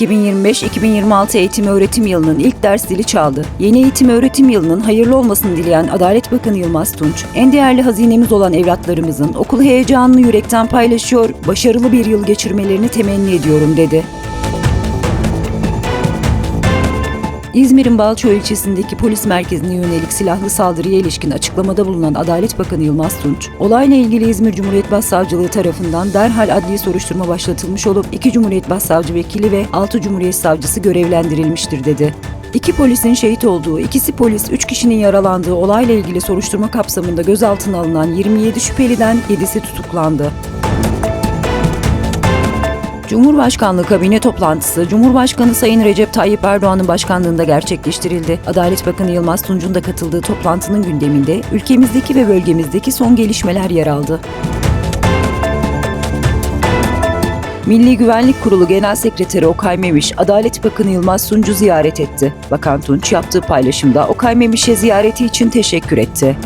2025-2026 eğitim öğretim yılının ilk ders zili çaldı. Yeni eğitim öğretim yılının hayırlı olmasını dileyen Adalet Bakanı Yılmaz Tunç, en değerli hazinemiz olan evlatlarımızın okul heyecanını yürekten paylaşıyor, başarılı bir yıl geçirmelerini temenni ediyorum dedi. İzmir'in Balço ilçesindeki polis merkezine yönelik silahlı saldırıya ilişkin açıklamada bulunan Adalet Bakanı Yılmaz Tunç, olayla ilgili İzmir Cumhuriyet Başsavcılığı tarafından derhal adli soruşturma başlatılmış olup iki Cumhuriyet Başsavcı Vekili ve altı Cumhuriyet Savcısı görevlendirilmiştir dedi. İki polisin şehit olduğu, ikisi polis, üç kişinin yaralandığı olayla ilgili soruşturma kapsamında gözaltına alınan 27 şüpheliden 7'si tutuklandı. Cumhurbaşkanlığı kabine toplantısı Cumhurbaşkanı Sayın Recep Tayyip Erdoğan'ın başkanlığında gerçekleştirildi. Adalet Bakanı Yılmaz Tunç'un da katıldığı toplantının gündeminde ülkemizdeki ve bölgemizdeki son gelişmeler yer aldı. Milli Güvenlik Kurulu Genel Sekreteri Okay Memiş, Adalet Bakanı Yılmaz Tunç'u ziyaret etti. Bakan Tunç yaptığı paylaşımda Okay Memiş'e ziyareti için teşekkür etti.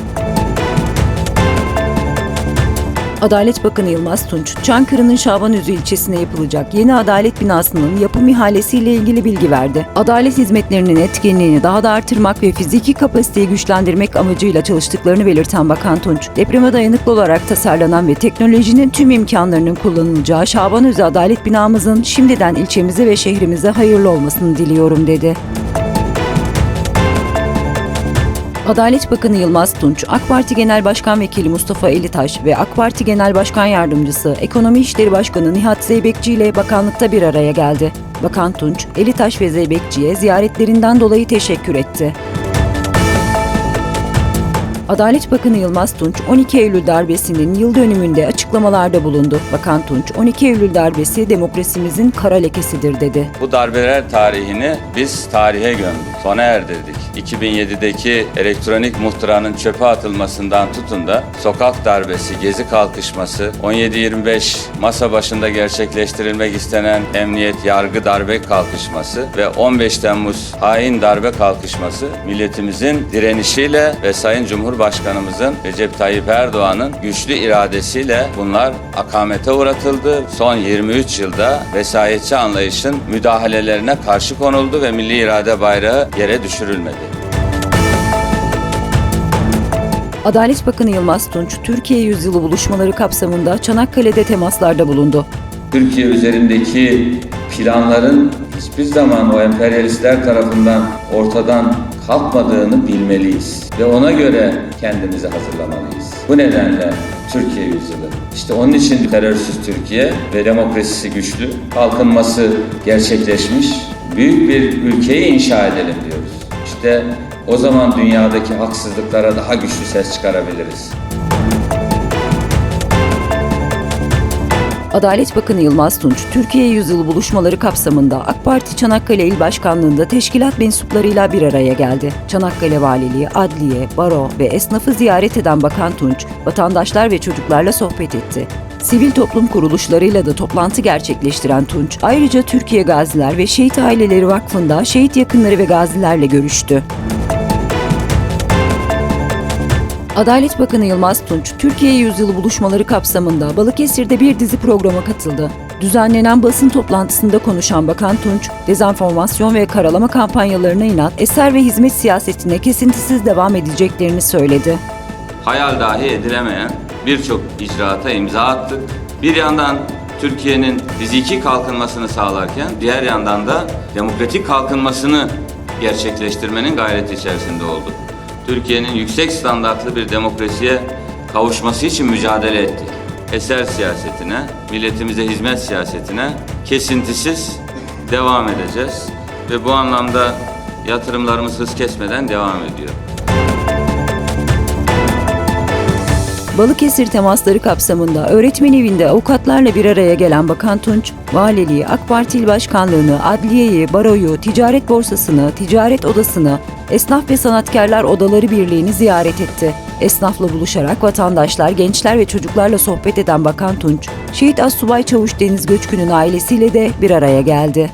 Adalet Bakanı Yılmaz Tunç, Çankırı'nın Şabanözü ilçesine yapılacak yeni adalet binasının yapım ihalesiyle ilgili bilgi verdi. Adalet hizmetlerinin etkinliğini daha da artırmak ve fiziki kapasiteyi güçlendirmek amacıyla çalıştıklarını belirten Bakan Tunç, depreme dayanıklı olarak tasarlanan ve teknolojinin tüm imkanlarının kullanılacağı Şabanözü Adalet binamızın şimdiden ilçemize ve şehrimize hayırlı olmasını diliyorum dedi. Adalet Bakanı Yılmaz Tunç, AK Parti Genel Başkan Vekili Mustafa Elitaş ve AK Parti Genel Başkan Yardımcısı Ekonomi İşleri Başkanı Nihat Zeybekçi ile bakanlıkta bir araya geldi. Bakan Tunç, Elitaş ve Zeybekçi'ye ziyaretlerinden dolayı teşekkür etti. Adalet Bakanı Yılmaz Tunç, 12 Eylül darbesinin yıl dönümünde açıklamalarda bulundu. Bakan Tunç, 12 Eylül darbesi demokrasimizin kara lekesidir dedi. Bu darbeler tarihini biz tarihe gömdük, sona erdirdik. 2007'deki elektronik muhtıranın çöpe atılmasından tutun da sokak darbesi, gezi kalkışması, 17-25 masa başında gerçekleştirilmek istenen emniyet, yargı darbe kalkışması ve 15 Temmuz hain darbe kalkışması milletimizin direnişiyle ve Sayın Cumhurbaşkanımızın Recep Tayyip Erdoğan'ın güçlü iradesiyle bunlar akamete uğratıldı. Son 23 yılda vesayetçi anlayışın müdahalelerine karşı konuldu ve milli irade bayrağı yere düşürülmedi. Adalet Bakanı Yılmaz Tunç, Türkiye Yüzyılı buluşmaları kapsamında Çanakkale'de temaslarda bulundu. Türkiye üzerindeki planların hiçbir zaman o emperyalistler tarafından ortadan kalkmadığını bilmeliyiz. Ve ona göre kendimizi hazırlamalıyız. Bu nedenle Türkiye yüzyılı. İşte onun için terörsüz Türkiye ve demokrasisi güçlü, kalkınması gerçekleşmiş büyük bir ülkeyi inşa edelim diyoruz. İşte o zaman dünyadaki haksızlıklara daha güçlü ses çıkarabiliriz. Adalet Bakanı Yılmaz Tunç, Türkiye Yüzyılı buluşmaları kapsamında AK Parti Çanakkale İl Başkanlığı'nda teşkilat mensuplarıyla bir araya geldi. Çanakkale Valiliği, Adliye, Baro ve esnafı ziyaret eden Bakan Tunç, vatandaşlar ve çocuklarla sohbet etti. Sivil toplum kuruluşlarıyla da toplantı gerçekleştiren Tunç, ayrıca Türkiye Gaziler ve Şehit Aileleri Vakfı'nda şehit yakınları ve gazilerle görüştü. Adalet Bakanı Yılmaz Tunç, Türkiye Yüzyılı buluşmaları kapsamında Balıkesir'de bir dizi programa katıldı. Düzenlenen basın toplantısında konuşan Bakan Tunç, dezenformasyon ve karalama kampanyalarına inat, eser ve hizmet siyasetine kesintisiz devam edeceklerini söyledi. hayal dahi edilemeyen birçok icraata imza attık. Bir yandan Türkiye'nin fiziki kalkınmasını sağlarken diğer yandan da demokratik kalkınmasını gerçekleştirmenin gayreti içerisinde olduk. Türkiye'nin yüksek standartlı bir demokrasiye kavuşması için mücadele ettik. Eser siyasetine, milletimize hizmet siyasetine kesintisiz devam edeceğiz ve bu anlamda yatırımlarımız hız kesmeden devam ediyor. Balıkesir temasları kapsamında öğretmen evinde avukatlarla bir araya gelen Bakan Tunç, valiliği, AK Parti Başkanlığı'nı, adliyeyi, baroyu, ticaret borsasını, ticaret odasını, esnaf ve sanatkarlar odaları birliğini ziyaret etti. Esnafla buluşarak vatandaşlar, gençler ve çocuklarla sohbet eden Bakan Tunç, Şehit Assubay Çavuş Deniz Göçkün'ün ailesiyle de bir araya geldi.